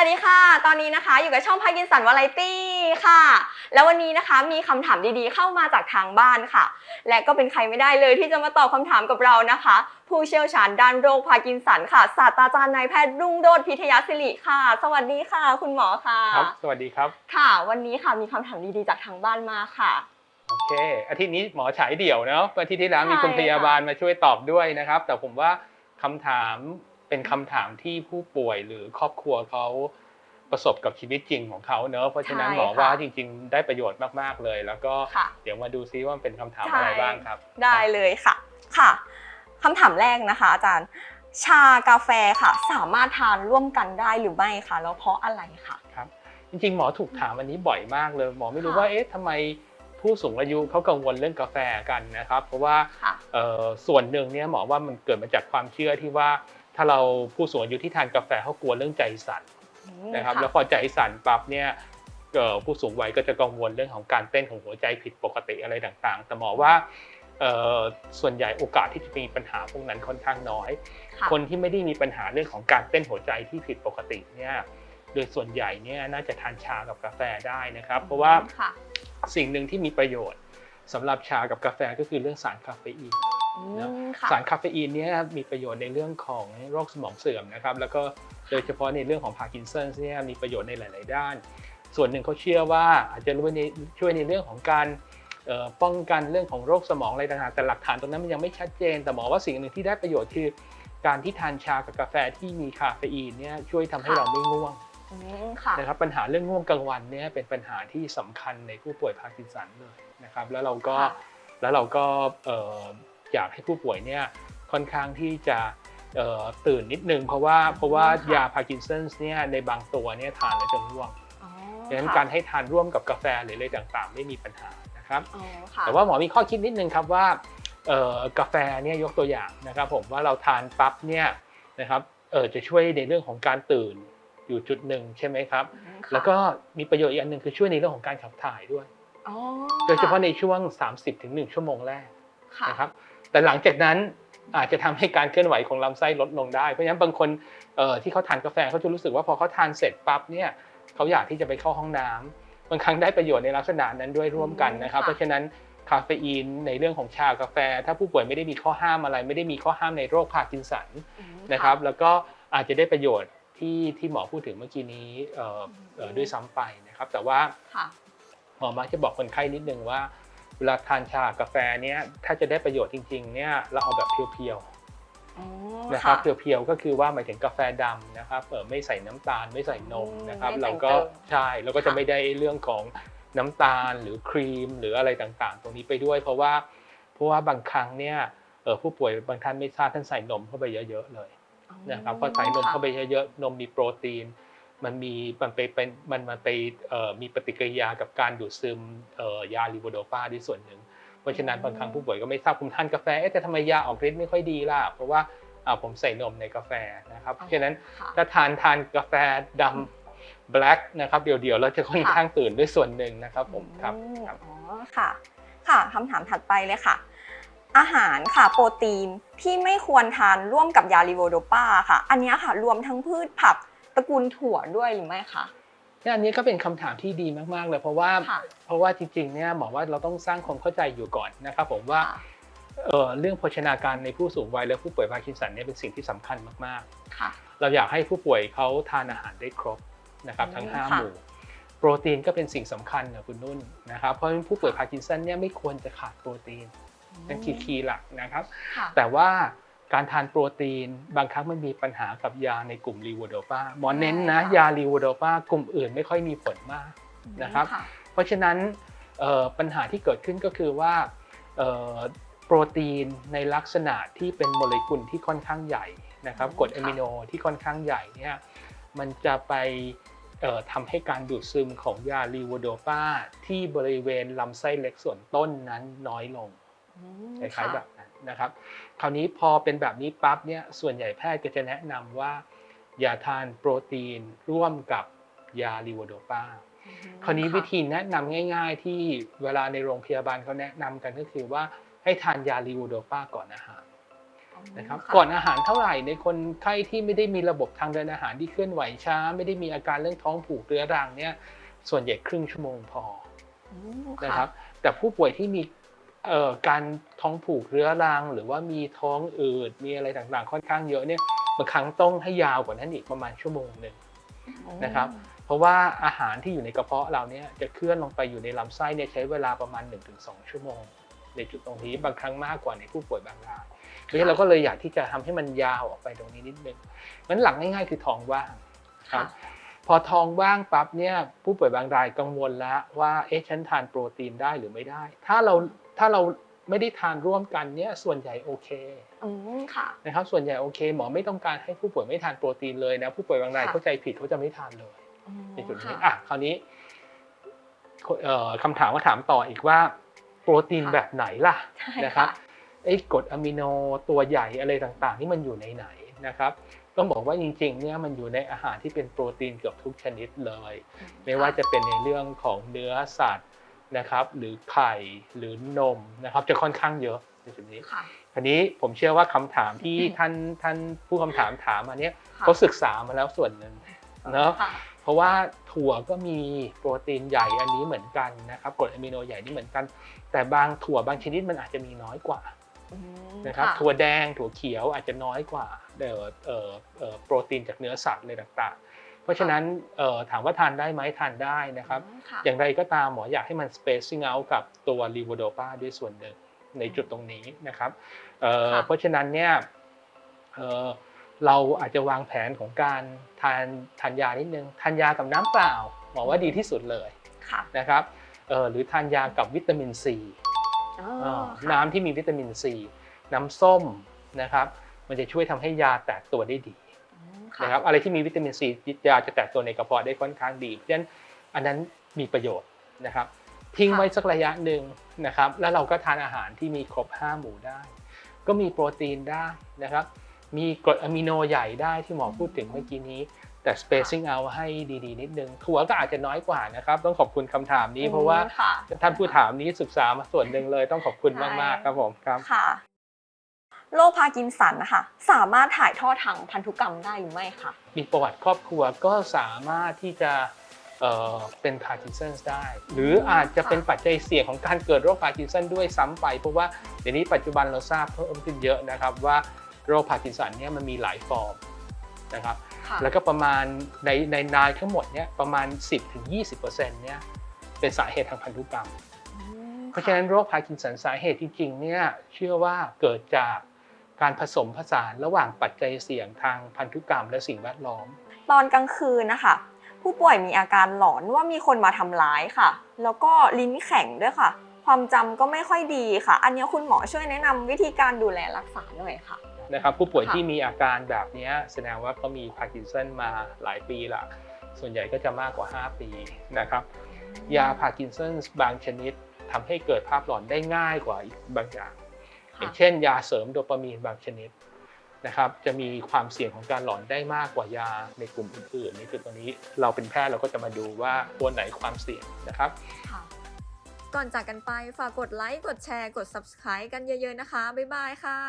วัสดีค่ะ ตอนนี้นะคะอยู่กับช่องพากินสันวาไรตี้ค่ะ แล้ววันนี้นะคะมีคำถามดีๆเข้ามาจากทางบ้านค่ะ และก็เป็นใครไม่ได้เลยที่จะมาตอบคำถามกับเรานะคะ ผู้เชี่ยวชาญด้านโรคพาร์กินสันค่ะ ศาสตราจารย์นายแพทย์รุ่งโรจน์พิทยาศิริค่ะ สวัสดีค่ะ คุณหมอค่ะครับสวัสดีครับ ค่ะ วันนี้ค่ะมีคำถามดีๆจากทางบ้านมาค่ะโอเคอาทิตย์นี้หมอฉายเดี่ยวเนาะอาทิตย์ที่แล้วมีคุณใช่พยาบาลมาช่วยตอบด้วยนะครับ แต่ผมว่าคำถาม เป็นคำถามที่ผู้ป่วยหรือครอบครัวเขาประสบกับชีวิตจริงของเขาเนอะเพราะฉะนั้นใช่หมอค่ะว่าจริง ๆ ได้ประโยชน์มากๆเลย แล้วก็ค่ะเดี๋ยวมาดูซิว่ามันเป็นคำถามใช่อะไรบ้างครับ ได้เลยค่ะค่ะคำถามแรกนะคะ อาจารย์ ชากาแฟค่ะ สามารถทานร่วมกันได้หรือไม่คะแล้วเพราะอะไรคะครับ จริง ๆ หมอถูกถามอันนี้บ่อยมากเลย หมอไม่รู้ค่ะว่าเอ๊ะทำไมผู้สูงอายุเขากังวลเรื่องกาแฟกันนะครับ เพราะว่าค่ะเอ่อส่วนหนึ่งเนี่ยหมอว่ามันเกิดมาจากความเชื่อที่ว่า ถ้าเราผู้สูงอายุที่ทานกาแฟเขากลัวเรื่องใจสั่นนะครับแล้วพอใจสั่นปั๊บเนี่ยเอ่อผู้สูงวัยก็จะกังวลเรื่องของการเต้นของหัวใจผิดปกติอะไรต่างๆ แต่หมอว่าเอ่อส่วนใหญ่โอกาสที่จะมีปัญหาพวกนั้นค่อนข้างน้อยค่ะคนที่ไม่ได้มีปัญหาเรื่องของการเต้นหัวใจที่ผิดปกติเนี่ยโดยส่วนใหญ่เนี่ยน่าจะทานชากับกาแฟได้นะครับ เพราะว่าค่ะสิ่งหนึ่งที่มีประโยชน์สำหรับชากับกาแฟก็คือเรื่องสารคาเฟอีนอืนะมค่ะ สารคาเฟอีนเนี่ยมีประโยชน์ในเรื่องของโรคสมองเสื่อมนะครับแล้วก็โดยเฉพาะในเรื่องของพาร์กินสันเนี่ยมีประโยชน์ในหลาย ๆ ด้าน ส่วนหนึ่งเขาเชื่อว่าอาจจะช่วยในช่วยในเรื่องของการเอ่อป้องกันเรื่องของโรคสมองอะไรต่างๆแต่หลักฐานตรงนั้นมันยังไม่ชัดเจน แต่หมอว่าสิ่งหนึ่งที่ได้ประโยชน์คือ การที่ทานชากับกาแฟที่มีคาเฟอีนเนี่ยช่วยทำให้ค่ะเราไม่ง่วงอืมค่ะนะครับปัญหาเรื่องง่วงกลางวันเนี่ยเป็นปัญหาที่สำคัญในผู้ป่วยพาร์กินสันเลยนะครับแล้วเราก็ค่ะแล้วเราก็เอ่ออยากให้ผู้ป่วยเนี่ยค่อนข้างที่จะเอ่อตื่นนิดนึงเพราะว่าเพราะว่าค่ะยาพาร์กินสันเนี่ยในบางตัวเนี่ยทานแล้วจะง่วงอ๋อดังนั้นค่ะการให้ทานร่วมกับกาแฟหรืออะไรต่างๆ ไม่มีปัญหานะครับอ๋อค่ะแต่ว่าหมอมีข้อคิดนิดนึงครับว่าเอ่อกาแฟเนี่ยยกตัวอย่างนะครับ ผมว่าเราทานปั๊บเนี่ยนะครับเออจะช่วยในเรื่องของการตื่นอยู่จุดหนึ่งใช่ไหมครับอืมค่ะแล้วก็มีประโยชน์อีกอันหนึ่งคือช่วยในเรื่องของการขับถ่ายด้วยอ๋อโดยเฉพาะในช่วง 30-1ถึง1ชั่วโมงแรกค่ะนะครับ แต่หลังจากนั้นอาจจะทำให้การเคลื่อนไหวของลำไส้ลดลงได้ เพราะฉะนั้นบางคนเอ่อที่เขาทานกาแฟเขาจะรู้สึกว่าพอเขาทานเสร็จปั๊บเนี่ยเขาอยากที่จะไปเข้าห้องน้ำบางครั้งได้ประโยชน์ในลักษณะนั้นด้วยร่วมกันนะครับอืมค่ะเพราะฉะนั้นคาเฟอีนในเรื่องของชากาแฟ ถ้าผู้ป่วยไม่ได้มีข้อห้ามอะไร ไม่ได้มีข้อห้ามในโรคพาร์กินสันอืมนะครับ แล้วก็อาจจะได้ประโยชน์ที่ที่หมอพูดถึงเมื่อกี้นี้เอ่อเอ่อด้วยซ้ำไปนะครับ แต่ว่าค่ะหมอมักจะบอกคนไข้นิดนึงว่า เวลาทานชากาแฟเนี่ยถ้าจะได้ประโยชน์จริงๆเนี่ยเราเอาแบบเพียวอ๋อๆนะครับเพียวๆก็คือว่าหมายถึงกาแฟดำนะครับเออไม่ใส่น้ำตาลไม่ใส่นมอืมนะครับไม่แต่เรางก็เติมใช่เราก็จะค่ะไม่ได้เรื่องของน้ำตาลหรือครีมหรืออะไรต่างๆ ตรงนี้ไปด้วย เพราะว่าเพราะว่าบางครั้งเนี่ยเออผู้ป่วยบางท่านไม่ทราบท่านใส่นมเข้าไปเยอะๆเลยนะครับพอใส่นมเข้าไปเยอะๆนมมีโปรตีน มันมีมันไปเป็นมันมันไปเอ่อมีปฏิกิริยากับการดูดซึมเอ่อยาลิโวโดปาด้วยส่วนหนึ่ง เพราะฉะนั้นบางครั้งผู้ป่วยก็ไม่ทราบผมทานกาแฟเอ๊ะแต่ทำไมยาออกฤทธิ์ไม่ค่อยดีล่ะเพราะว่าอ่าผมใส่นมในกาแฟนะครับเพราะฉะนั้นค่ะถ้าทานทานกาแฟดำ black นะครับเดี๋ยวๆเราจะค่อนข้างตื่นด้วยส่วนหนึ่งนะครับผมครับอืมครับอ๋อค่ะค่ะคำถามถัดไปเลยค่ะ อาหารค่ะโปรตีนที่ไม่ควรทานร่วมกับยาลิโวโดปาค่ะ อันเนี้ยค่ะรวมทั้งพืชผักต ระกูลถั่วด้วยหรือไม่คะเนี่ยอันนี้ก็เป็นคำถามที่ดีมากๆ เลยเพราะว่าค่ะเพราะว่าจริงๆเนี่ยหมอว่าเราต้องสร้างความเข้าใจอยู่ก่อนนะครับผมว่าค่ะเอ่อเรื่องโภชนาการในผู้สูงวัยและผู้ป่วยพาร์กินสันเนี่ยเป็นสิ่งที่สำคัญมากค่ะๆเราอยากให้ผู้ป่วยเขาทานอาหารได้ครบนะครับอืมทั้งค่ะ5หมู่โปรตีนก็เป็นสิ่งสำคัญนะคุณนุ่นนะครับเพราะฉะนั้นผู้ป่วยพาร์กินสันเนี่ยไม่ควรจะขาดโปรตีนนั่นคือคีย์หลักนะครับค่ะแต่ว่า การทานโปรตีน บางครั้งมันมีปัญหากับยาในกลุ่มลีโวโดปาหมอเน้นนะใช่ค่ะยาลีโวโดปากลุ่มอื่นไม่ค่อยมีผลมากนะครับค่ะเพราะฉะนั้นเอ่อปัญหาที่เกิดขึ้นก็คือว่าเอ่อโปรตีนในลักษณะที่เป็นโมเลกุลที่ค่อนข้างใหญ่นะครับอืมกรดค่ะอะมิโนที่ค่อนข้างใหญ่เนี่ยมันจะไปเอ่อทำให้การดูดซึมของยาลีโวโดปาที่บริเวณลำไส้เล็กส่วนต้นนั้นน้อยลงอืม คล้ายๆค่ะแบบนั้นนะครับ คราวนี้พอเป็นแบบนี้ปั๊บเนี่ยส่วนใหญ่แพทย์ก็จะแนะนำว่า อย่าทานโปรตีนร่วมกับยาลีโวโดปาอืมคราวนี้ะวิธีแนะนำง่าย ๆ ที่เวลาในโรงพยาบาลเขาแนะนำกันก็คือว่าให้ทานยาลีโวโดปาก่อนอาหารนะครับค่ะก่อนอาหารเท่าไหร่ในคนไข้ที่ไม่ได้มีระบบทางเดินอาหารที่เคลื่อนไหวช้า ไม่ได้มีอาการเรื่องท้องผูกเรื้อรังเนี่ยส่วนใหญ่ครึ่งชั่วโมงพออืมนะครับแต่ผู้ป่วยที่มี เอ่อการท้องผูกเรื้อรัง หรือว่ามีท้องอืดมีอะไรต่างๆ ค่อนข้างเยอะเนี่ยบางครั้งต้องให้ยาวกว่านั้นอีกประมาณชั่วโมงหนึ่งนะครับ เพราะว่าอาหารที่อยู่ในกระเพาะเราเนี่ยจะเคลื่อนลงไปอยู่ในลำไส้เนี่ยใช้เวลาประมาณ 1-2 ชั่วโมง ในจุดตรงนี้บางครั้งมากกว่าในผู้ป่วยบางรายเพราะฉะนั้นเราก็เลยอยากที่จะทำให้มันยาวออกไปตรงนี้นิดนึงงั้นหลักง่ายๆคือท้องว่างครัค่ะบพอท้องว่างปั๊บเนี่ยผู้ป่วยบางรายกังวลแล้วว่าเอ๊ะฉันทานโปรตีนได้หรือไม่ได้ ถ้าเรา ถ้าเราไม่ได้ทานร่วมกันเนี่ยส่วนใหญ่โอเคอืมค่ะ นะครับส่วนใหญ่โอเค หมอไม่ต้องการให้ผู้ป่วยไม่ทานโปรตีนเลยนะผู้ป่วยบางรายค่ะ เข้าใจผิดเขาจะไม่ทานเลย อืมในจุดนี้ค่ะ อะคราวนี้เอ่อคำถามก็ถามต่ออีกว่า โปรตีนค่ะ แบบไหนล่ะใช่นะครับค่ะไอ้กรดอะมิโนตัวใหญ่อะไรต่างๆ นี่มันอยู่ในไหนนะครับต้องบอกว่าจริงๆเนี่ยมันอยู่ในอาหารที่เป็นโปรตีนเกือบทุกชนิดเลย ไม่ว่าจะเป็นในเรื่องของเนื้อสัตว์ นะครับหรือไข่หรือนมนะครับจะค่อนข้างเยอะในจุดนี้ค่ะอันนี้ผมเชื่อว่าคำถามที่ท่านท่านผู้คำถามถามมาเนี่ยค่ะ เขาศึกษามาแล้วส่วนหนึ่งเนาะ ค่ะ เพราะว่าถั่วก็มีโปรตีนใหญ่อันนี้เหมือนกันนะครับกรดอะมิโนใหญ่นี่เหมือนกัน แต่บางถั่วบางชนิดมันอาจจะมีน้อยกว่าอืมนะครับค่ะถั่วแดงถั่วเขียวอาจจะน้อยกว่าเอ่อเอ่อเอ่อโปรตีนจากเนื้อสัตว์อะไรต่างๆ เพราะฉะนั้นเอ่อถามว่าทานได้ไหมทานได้นะครับอืมค่ะอย่างไรก็ตามหมออยากให้มัน spacing out กับตัวลีโวโดปาด้วยส่วนหนึ่งในจุดตรงนี้นะครับเอ่อค่ะเพราะฉะนั้นเนี่ยเอ่อเราอาจจะวางแผนของการทานทานยานิดนึงทานยากับน้ำเปล่าหมอว่าดีที่สุดเลยค่ะนะครับเอ่อหรือทานยากับวิตามินซีอ๋ออ่าค่ะน้ำที่มีวิตามินซีน้ำส้มนะครับ มันจะช่วยทำให้ยาแตกตัวได้ดีอืมค่ะ นะครับอะไรที่มีวิตามินซียาจะแตกตัวในกระเพาะได้ค่อนข้างดีเพราะฉะนั้นอันนั้นมีประโยชน์นะครับ ทิ้งไว้สักระยะหนึ่งนะครับ แล้วเราก็ทานอาหารที่มีครบ 5 หมู่ได้ ก็มีโปรตีนได้นะครับ มีกรดอะมิโนใหญ่ได้ที่หมอพูดถึงเมื่อกี้นี้ แต่ spacing out ให้ดีๆ นิดนึงถั่วก็อาจจะน้อยกว่านะครับ ต้องขอบคุณคำถามนี้เพราะว่าอืมค่ะท่านผู้ถามนี้ศึกษามาส่วนหนึ่งเลยต้องขอบคุณมากๆครับผมครับค่ะ โรคพาร์กินสันนะคะสามารถถ่ายทอดทางพันธุกรรมได้หรือไม่คะมีประวัติครอบครัวก็สามารถที่จะเอ่อเป็นพาร์กินสันได้ หรืออาจจะเป็นปัจจัยเสี่ยงของการเกิดโรคพาร์กินสันด้วยซ้ำไป เพราะว่าเดี๋ยวนี้ปัจจุบันเราทราบเพิ่มขึ้นเยอะนะครับว่าโรคพาร์กินสันเนี่ยมันมีหลายฟอร์มนะครับ ค่ะแล้วก็ประมาณในในนายทั้งหมดเนี่ยประมาณ 10-20%เนี่ยเป็นสาเหตุทางพันธุกรรม อืมเพราะฉะนั้นโรคพาร์กินสันสาเหตุจริงๆเนี่ยเชื่อว่าเกิดจาก การผสมผสานระหว่างปัจจัยเสี่ยงทางพันธุกรรมและสิ่งแวดล้อม ตอนกลางคืนนะคะ ผู้ป่วยมีอาการหลอนว่ามีคนมาทำร้ายค่ะ แล้วก็ลิ้นแข็งด้วยค่ะ ความจำก็ไม่ค่อยดีค่ะ อันนี้คุณหมอช่วยแนะนำวิธีการดูแลรักษาหน่อยค่ะนะครับผู้ป่วยค่ะที่มีอาการแบบเนี้ยแสดงว่าเขามีพาร์กินสันมาหลายปีละส่วนใหญ่ก็จะมากกว่า 5 ปีนะครับยาพาร์กินสันบางชนิดทำให้เกิดภาพหลอนได้ง่ายกว่าอีกบางอย่าง อย่างเช่น ยาเสริมโดปามีนบางชนิดนะครับจะมีความเสี่ยงของการหลอนได้มากกว่ายาในกลุ่มอื่นๆในจุดตรงนี้เราเป็นแพทย์เราก็จะมาดูว่าตัวไหนความเสี่ยงนะครับค่ะก่อนจากกันไปฝากกดไลค์กดแชร์กด subscribe กันเยอะๆนะคะ บ๊ายบายค่ะ